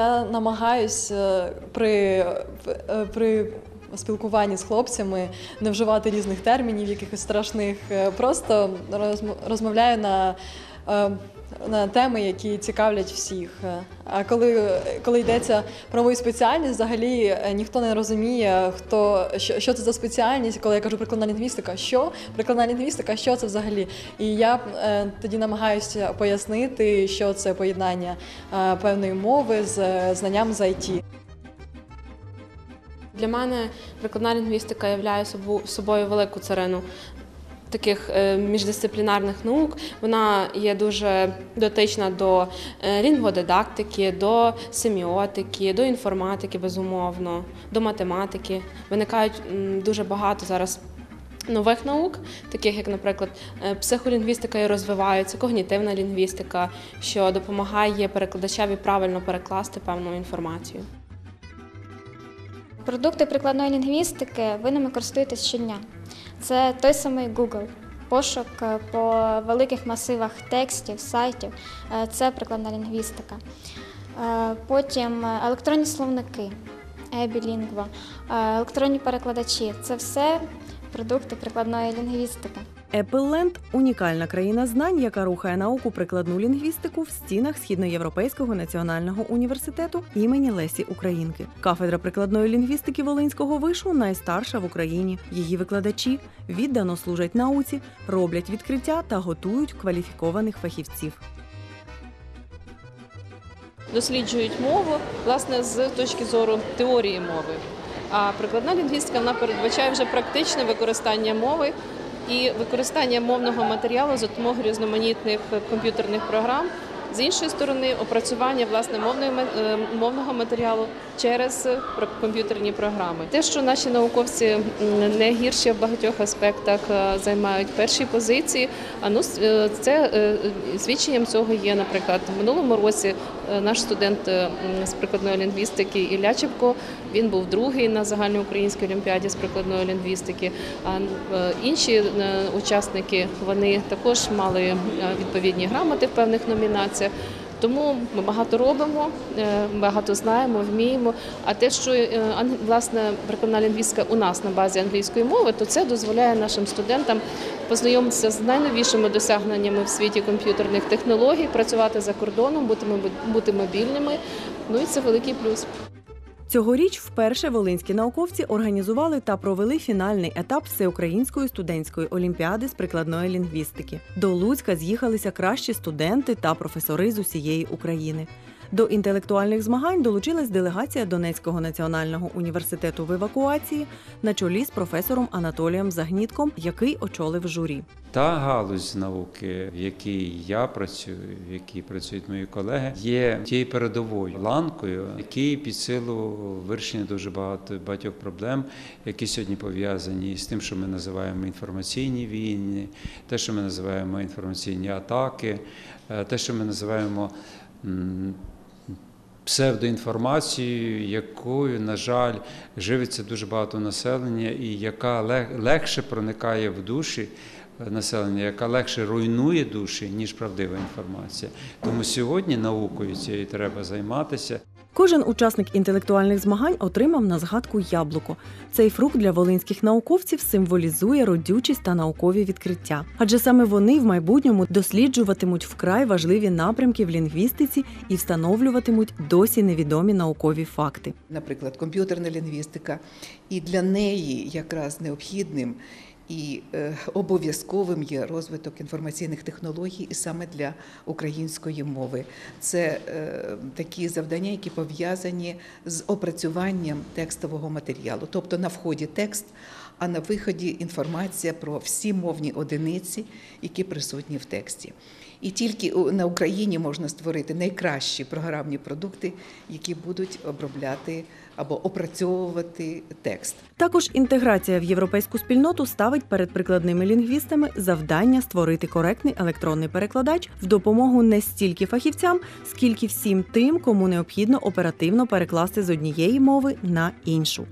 Я намагаюся при, е, при спілкуванні з хлопцями не вживати різних термінів, якихось страшних. Е, Просто розм- розмовляю на, е, на теми, які цікавлять всіх. Е, А коли, коли йдеться про мою спеціальність, взагалі е, ніхто не розуміє, хто що, що це за спеціальність. Коли я кажу прикладна лінгвістика, що прикладна лінгвістика, що це взагалі? І я е, тоді намагаюся пояснити, що це поєднання е, певної мови з е, знанням з IT. Для мене прикладна лінгвістика являє собою велику царину таких е, міждисциплінарних наук. Вона є дуже дотична до е, лінгводидактики, до семіотики, до інформатики, безумовно, до математики. Виникають дуже багато зараз. Нових наук, таких як, наприклад, е, психолінгвістика і розвивається, когнітивна лінгвістика, що допомагає перекладачеві правильно перекласти певну інформацію. Продукти прикладної лінгвістики ви ними користуєтесь щодня. Це той самий Google. Пошук е, по великих масивах текстів, сайтів е, це прикладна лінгвістика. Е, Потім електронні словники, e-білінгва, е, електронні перекладачі це все продукти прикладної лінгвістики. Appleland – унікальна країна знань, яка рухає науку прикладну лінгвістику в стінах Східноєвропейського національного університету імені Лесі Українки. Кафедра прикладної лінгвістики Волинського вишу найстарша в Україні. Її викладачі віддано служать науці, роблять відкриття та готують кваліфікованих фахівців. досліджують мову власне з точки зору теорії мови. А прикладна лінгвістика вона передбачає вже практичне використання мови і використання мовного матеріалу за допомогою різноманітних комп'ютерних програм. З іншої сторони, опрацювання власне мовної е, мовного матеріалу через е, комп'ютерні програми. Те, що наші науковці не гірші в багатьох аспектах е, займають перші позиції. А ну це свідченням цього є, наприклад, в минулому році наш студент е, з прикладної лінгвістики Ілля Чепко, він був другий на загальноукраїнській олімпіаді з прикладної лінгвістики. А е, інші е, учасники вони також мали е, відповідні грамоти в певних номінаціях. Тому ми багато робимо, е, багато знаємо, вміємо. А те, що е, власне прикладна лінгвістика у нас на базі англійської мови, то це дозволяє нашим студентам познайомитися з найновішими досягненнями в світі комп'ютерних технологій, працювати за кордоном, бути мобільними. Ну і це великий плюс. Цьогоріч вперше волинські науковці організували та провели фінальний етап всеукраїнської студентської олімпіади з прикладної лінгвістики. До Луцька з'їхалися кращі студенти та професори з усієї України. До інтелектуальних змагань долучилась делегація Донецького національного університету в евакуації на чолі з професором Анатолієм Загнітком, який очолив журі. Та галузь науки, в якій я працюю, в якій працюють мої колеги, є тією передовою ланкою, який під силу вирішення дуже багато багатьох проблем, які сьогодні пов'язані з тим, що ми називаємо інформаційні війни, те, що ми називаємо інформаційні атаки, е, те, що ми називаємо. Псевдоінформацією, якою, на жаль, живиться дуже багато населення, і яка лег- легше проникає в душі е, населення, яка легше руйнує душі, ніж правдива інформація. Тому сьогодні наукою цією треба займатися. Кожен учасник інтелектуальних змагань отримав на згадку яблуко. Цей фрукт для волинських науковців символізує родючість та наукові відкриття, адже саме вони в майбутньому досліджуватимуть вкрай важливі напрямки в лінгвістиці і встановлюватимуть досі невідомі наукові факти. наприклад, комп'ютерна лінгвістика, і для неї якраз необхідним і е, обов'язковим є розвиток інформаційних технологій і саме для української мови. Це е, такі завдання, які пов'язані з опрацюванням текстового матеріалу, тобто на вході текст. А на виході інформація про всі мовні одиниці, які присутні в тексті. І тільки на Україні можна створити найкращі програмні продукти, які будуть обробляти або опрацьовувати текст. Також інтеграція в європейську спільноту ставить перед прикладними лінгвістами завдання створити коректний електронний перекладач в допомогу не стільки фахівцям, скільки всім тим, кому необхідно оперативно перекласти з однієї мови на іншу.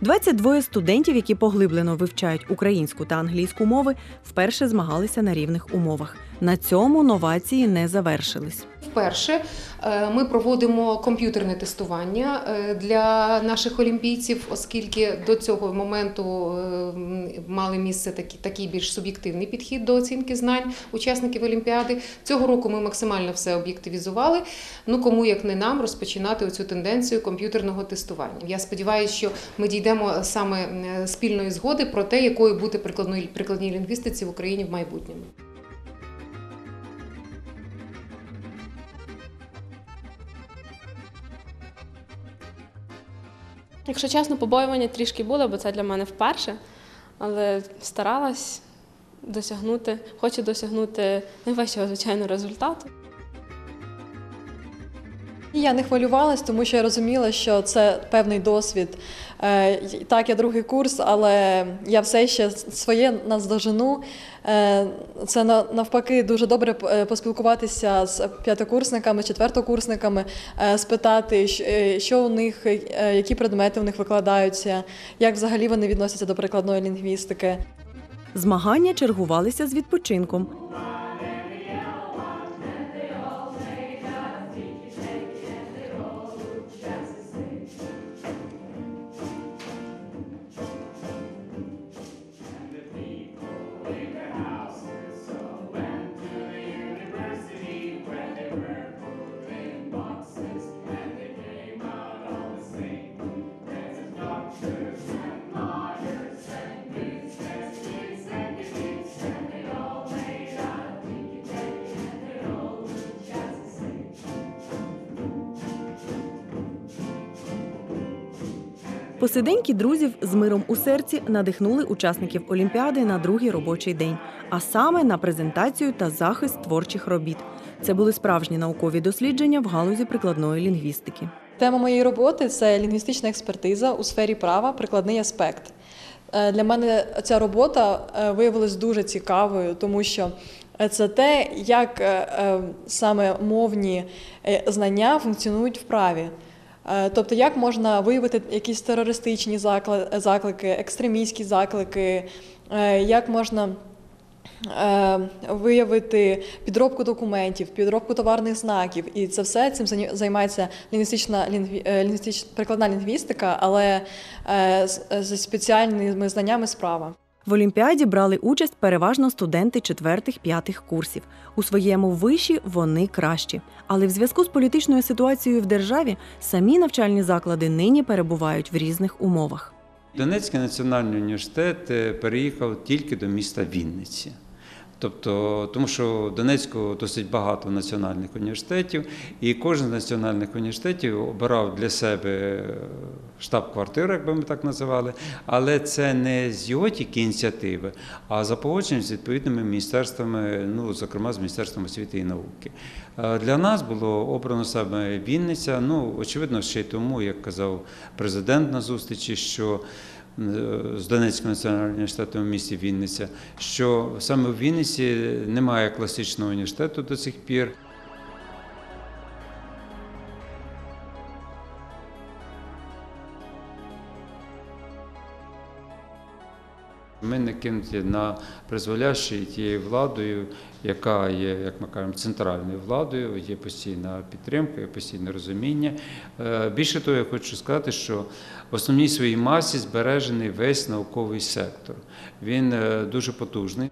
22 студентів, які поглиблено вивчають українську та англійську мови, вперше змагалися на рівних умовах. На цьому новації не завершились. Вперше е, ми проводимо комп'ютерне тестування е, для наших олімпійців, оскільки до цього моменту е, мали місце такий, такий більш суб'єктивний підхід до оцінки знань учасників Олімпіади. Цього року ми максимально все об'єктивізували. Ну кому як не нам розпочинати оцю тенденцію комп'ютерного тестування. Я сподіваюся, що ми дійдемо саме спільної згоди про те, якою бути прикладною прикладній лінгвістиці в Україні в майбутньому. Якщо чесно, побоювання трішки було, бо це для мене вперше, але старалась досягнути, хочу досягнути найвищого, звичайно, результату. Я не хвилювалась, тому що я розуміла, що це певний досвід. Е, Так, я другий курс, але я все ще своє наздожену. Е, Це на- навпаки дуже добре е, поспілкуватися з п'ятикурсниками, четвертокурсниками, спитати, що у них, які предмети у них викладаються, як взагалі вони відносяться до прикладної лінгвістики. Змагання чергувалися з відпочинком. Посиденьки друзів з миром у серці надихнули учасників Олімпіади на другий робочий день, а саме на презентацію та захист творчих робіт. Це були справжні наукові дослідження в галузі прикладної лінгвістики. Тема моєї роботи це лінгвістична експертиза у сфері права, прикладний аспект. Е, Для мене ця робота е, виявилась дуже цікавою, тому що це те, як е, саме мовні знання функціонують в праві. Е, Тобто, як можна виявити якісь терористичні заклики, екстремістські заклики, е, як можна е, виявити підробку документів, підробку товарних знаків. І це все цим займається лінгвістична лінгві, е, прикладна лінгвістика, але з- спеціальними знаннями справа. В Олімпіаді брали участь переважно студенти четвертих-п'ятих курсів. У своєму виші вони кращі. Але в зв'язку з політичною ситуацією в державі самі навчальні заклади нині перебувають в різних умовах. Донецький національний університет е, переїхав тільки до міста Вінниці. Тобто, тому що в Донецьку досить багато національних університетів, і кожен з національних університетів обирав для себе е, штаб-квартиру, як би ми так називали, але це не з його тільки ініціативи, а за погодженням з відповідними міністерствами, ну, зокрема з Міністерством освіти і науки. Е, Для нас було обрано саме Вінниця. Ну, очевидно, ще й тому, як казав президент на зустрічі, що з Донецького національного університету в місті Вінниця, що саме в Вінниці немає класичного університету до цих пір. Ми не кинуті на призволяще тією владою, яка є, як ми кажемо, центральною владою, є постійна підтримка, є постійне розуміння. Е, Більше того, я хочу сказати, що в основній своїй масі збережений весь науковий сектор. Він е, дуже потужний.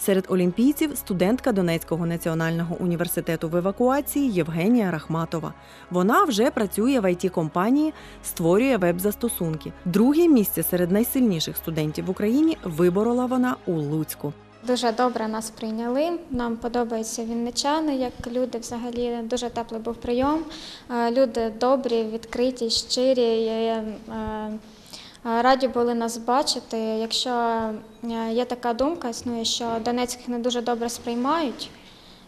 Серед олімпійців студентка Донецького національного університету в евакуації Євгенія Рахматова. Вона вже працює в it компанії створює веб-застосунки. Друге місце серед найсильніших студентів в Україні виборола вона у Луцьку. Дуже добре нас прийняли. Нам подобаються вінничани, як люди взагалі дуже теплий був прийом. Е, Люди добрі, відкриті, щирі. Е, Раді були нас бачити. Якщо е, є така думка, існує, що донецьких не дуже добре сприймають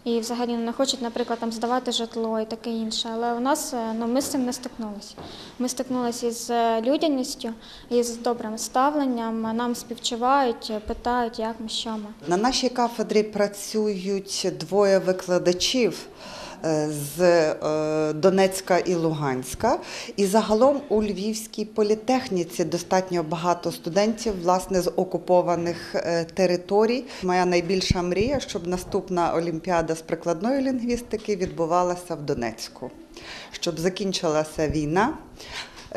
і взагалі не хочуть, наприклад, там здавати житло і таке інше. Але у нас е, ну, ми з цим не стикнулися. Ми стикнулися із людяністю, із добрим ставленням. Нам співчувають, питають, як ми, що ми. На нашій кафедрі працюють двоє викладачів. Е, з е, Донецька і Луганська. І загалом у Львівській політехніці достатньо багато студентів власне з окупованих е, територій. Моя найбільша мрія, щоб наступна олімпіада з прикладної лінгвістики відбувалася в Донецьку, щоб закінчилася війна.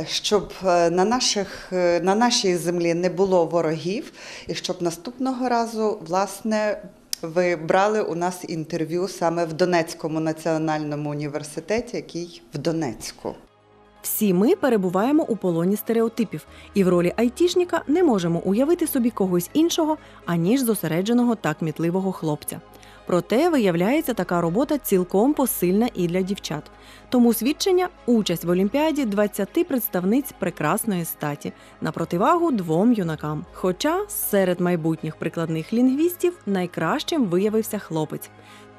Щоб на, наших, на нашій землі не було ворогів, і щоб наступного разу, власне, ви брали у нас інтерв'ю саме в Донецькому національному університеті, який в Донецьку. Всі ми перебуваємо у полоні стереотипів, і в ролі айтішника не можемо уявити собі когось іншого, аніж зосередженого та кмітливого хлопця. Проте, виявляється, така робота цілком посильна і для дівчат. Тому свідчення участь в Олімпіаді 20 представниць прекрасної статі на противагу двом юнакам. Хоча серед майбутніх прикладних лінгвістів найкращим виявився хлопець.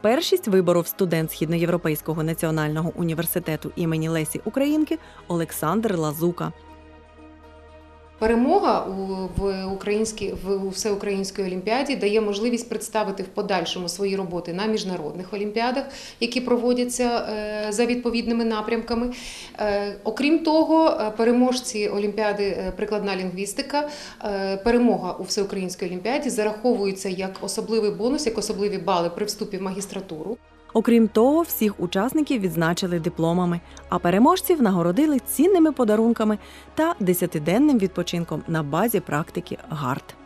Першість виборов студент Східноєвропейського національного університету імені Лесі Українки Олександр Лазука. Перемога у в українській в всеукраїнській олімпіаді дає можливість представити в подальшому свої роботи на міжнародних олімпіадах, які проводяться е, за відповідними напрямками. Е, Окрім того, е, переможці олімпіади прикладна лінгвістика, перемога у всеукраїнській олімпіаді зараховується як особливий бонус, як особливі бали при вступі в магістратуру. Окрім того, всіх учасників відзначили дипломами, а переможців нагородили цінними подарунками та десятиденним відпочинком на базі практики ГАРД.